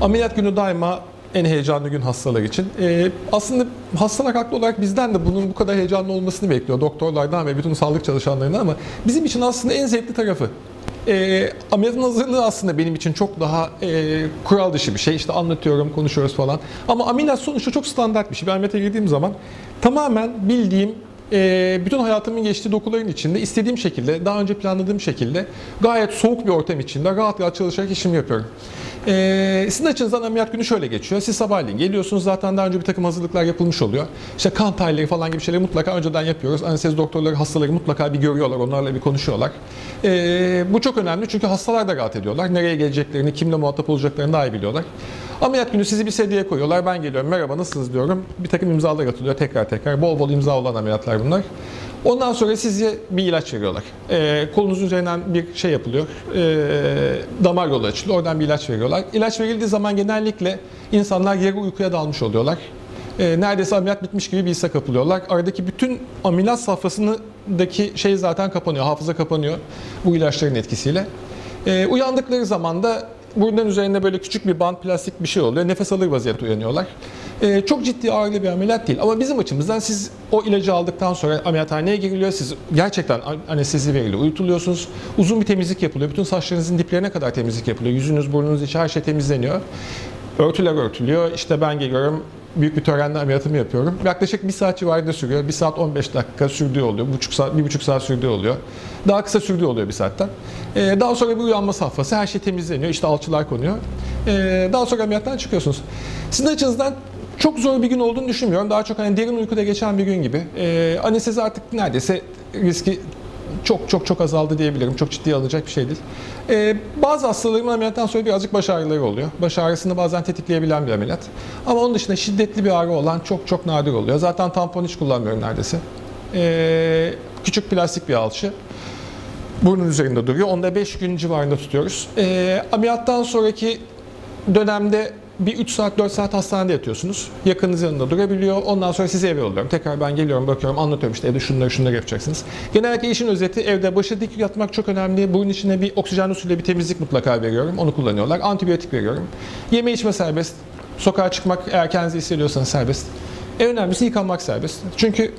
Ameliyat günü daima en heyecanlı gün hastalar için. Ee, aslında hastalar haklı olarak bizden de bunun bu kadar heyecanlı olmasını bekliyor. Doktorlardan ve bütün sağlık çalışanlarından ama bizim için aslında en zevkli tarafı. Ee, ameliyatın hazırlığı aslında benim için çok daha e, kural dışı bir şey. İşte anlatıyorum, konuşuyoruz falan. Ama ameliyat sonuçta çok standart bir şey. Ben ameliyata girdiğim zaman tamamen bildiğim e, bütün hayatımın geçtiği dokuların içinde istediğim şekilde, daha önce planladığım şekilde gayet soğuk bir ortam içinde rahat rahat çalışarak işimi yapıyorum. E, sizin açınızdan ameliyat günü şöyle geçiyor. Siz sabahleyin geliyorsunuz zaten daha önce bir takım hazırlıklar yapılmış oluyor. İşte kan tahlilleri falan gibi şeyleri mutlaka önceden yapıyoruz. Anestezi doktorları hastaları mutlaka bir görüyorlar, onlarla bir konuşuyorlar. E, bu çok önemli çünkü hastalar da rahat ediyorlar. Nereye geleceklerini, kimle muhatap olacaklarını daha iyi biliyorlar. Ameliyat günü sizi bir sedyeye koyuyorlar. Ben geliyorum, merhaba nasılsınız diyorum. Bir takım imzalar atılıyor tekrar tekrar. Bol bol imza olan ameliyatlar bunlar. Ondan sonra size bir ilaç veriyorlar. Ee, kolunuzun üzerinden bir şey yapılıyor. Ee, damar yolu açılıyor. Oradan bir ilaç veriyorlar. İlaç verildiği zaman genellikle insanlar yarı uykuya dalmış oluyorlar. Ee, neredeyse ameliyat bitmiş gibi bir hisse kapılıyorlar. Aradaki bütün ameliyat safhasındaki şey zaten kapanıyor. Hafıza kapanıyor bu ilaçların etkisiyle. Ee, uyandıkları zaman da Burundan üzerinde böyle küçük bir bant plastik bir şey oluyor. Nefes alır vaziyette uyanıyorlar. Ee, çok ciddi ağırlı bir ameliyat değil. Ama bizim açımızdan siz o ilacı aldıktan sonra ameliyathaneye giriliyor. Siz gerçekten anestezi veriliyor. Uyutuluyorsunuz. Uzun bir temizlik yapılıyor. Bütün saçlarınızın diplerine kadar temizlik yapılıyor. Yüzünüz, burnunuz içi her şey temizleniyor. Örtüler örtülüyor. İşte ben geliyorum büyük bir törenle ameliyatımı yapıyorum. Yaklaşık bir saat civarında sürüyor. Bir saat 15 dakika sürdüğü oluyor. Buçuk saat, bir buçuk saat sürdüğü oluyor. Daha kısa sürdüğü oluyor bir saatten. Ee, daha sonra bir uyanma safhası. Her şey temizleniyor. İşte alçılar konuyor. Ee, daha sonra ameliyattan çıkıyorsunuz. Sizin açınızdan çok zor bir gün olduğunu düşünmüyorum. Daha çok hani derin uykuda geçen bir gün gibi. Ee, anestezi artık neredeyse riski çok çok çok azaldı diyebilirim. Çok ciddiye alınacak bir şey değil. Ee, bazı hastalarımın ameliyattan sonra birazcık baş ağrıları oluyor. Baş ağrısını bazen tetikleyebilen bir ameliyat. Ama onun dışında şiddetli bir ağrı olan çok çok nadir oluyor. Zaten tampon hiç kullanmıyorum neredeyse. Ee, küçük plastik bir alçı. Burnun üzerinde duruyor. Onda 5 gün civarında tutuyoruz. Ee, ameliyattan sonraki dönemde bir 3 saat 4 saat hastanede yatıyorsunuz. Yakınınız yanında durabiliyor. Ondan sonra size eve yolluyorum. Tekrar ben geliyorum bakıyorum anlatıyorum işte evde şunları şunları yapacaksınız. Genellikle işin özeti evde başı dik yatmak çok önemli. Bunun içine bir oksijen usulü bir temizlik mutlaka veriyorum. Onu kullanıyorlar. Antibiyotik veriyorum. Yeme içme serbest. Sokağa çıkmak eğer kendinizi hissediyorsanız serbest. En önemlisi yıkanmak serbest. Çünkü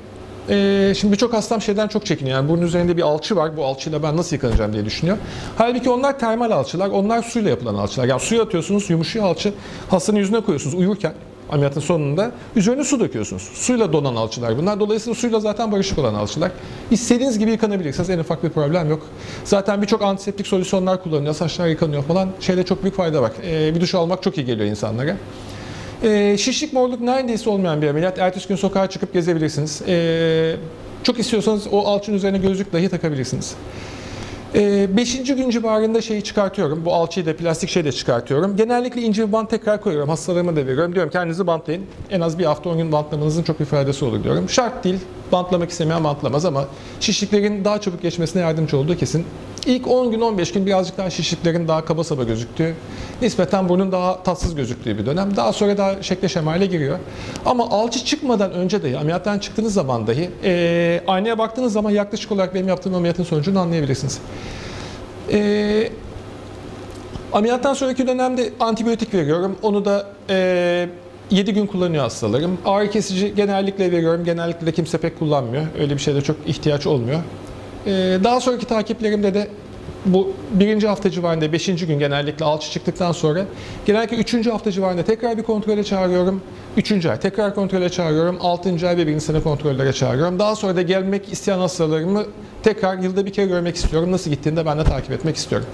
ee, şimdi birçok hastam şeyden çok çekiniyor. Yani bunun üzerinde bir alçı var. Bu alçıyla ben nasıl yıkanacağım diye düşünüyor. Halbuki onlar termal alçılar. Onlar suyla yapılan alçılar. Yani suya atıyorsunuz, yumuşuyor alçı. Hastanın yüzüne koyuyorsunuz uyurken ameliyatın sonunda üzerine su döküyorsunuz. Suyla donan alçılar bunlar. Dolayısıyla suyla zaten barışık olan alçılar. İstediğiniz gibi yıkanabilirsiniz. En ufak bir problem yok. Zaten birçok antiseptik solüsyonlar kullanılıyor. Saçlar yıkanıyor falan. Şeyde çok büyük fayda var. Ee, bir duş almak çok iyi geliyor insanlara. E, şişlik morluk neredeyse olmayan bir ameliyat. Ertesi gün sokağa çıkıp gezebilirsiniz. E, çok istiyorsanız o alçın üzerine gözlük dahi takabilirsiniz. E, beşinci gün civarında şeyi çıkartıyorum. Bu alçıyı da plastik şeyi de çıkartıyorum. Genellikle ince bir bant tekrar koyuyorum. Hastalarıma da veriyorum. Diyorum kendinizi bantlayın. En az bir hafta 10 gün bantlamanızın çok bir faydası olur diyorum. Şart değil. Bantlamak istemeyen bantlamaz ama şişliklerin daha çabuk geçmesine yardımcı olduğu kesin. İlk 10 gün 15 gün birazcık daha şişliklerin daha kaba saba gözüktüğü, nispeten burnun daha tatsız gözüktüğü bir dönem. Daha sonra daha şekle şemale giriyor. Ama alçı çıkmadan önce dahi, ameliyattan çıktığınız zaman dahi e, aynaya baktığınız zaman yaklaşık olarak benim yaptığım ameliyatın sonucunu anlayabilirsiniz. E, ameliyattan sonraki dönemde antibiyotik veriyorum. Onu da e, 7 gün kullanıyor hastalarım. Ağrı kesici genellikle veriyorum. Genellikle kimse pek kullanmıyor. Öyle bir şeyde çok ihtiyaç olmuyor. Ee, daha sonraki takiplerimde de bu birinci hafta civarında, beşinci gün genellikle alçı çıktıktan sonra genellikle üçüncü hafta civarında tekrar bir kontrole çağırıyorum. Üçüncü ay tekrar kontrole çağırıyorum. Altıncı ay ve birinci sene kontrollere çağırıyorum. Daha sonra da gelmek isteyen hastalarımı tekrar yılda bir kere görmek istiyorum. Nasıl gittiğini de ben de takip etmek istiyorum.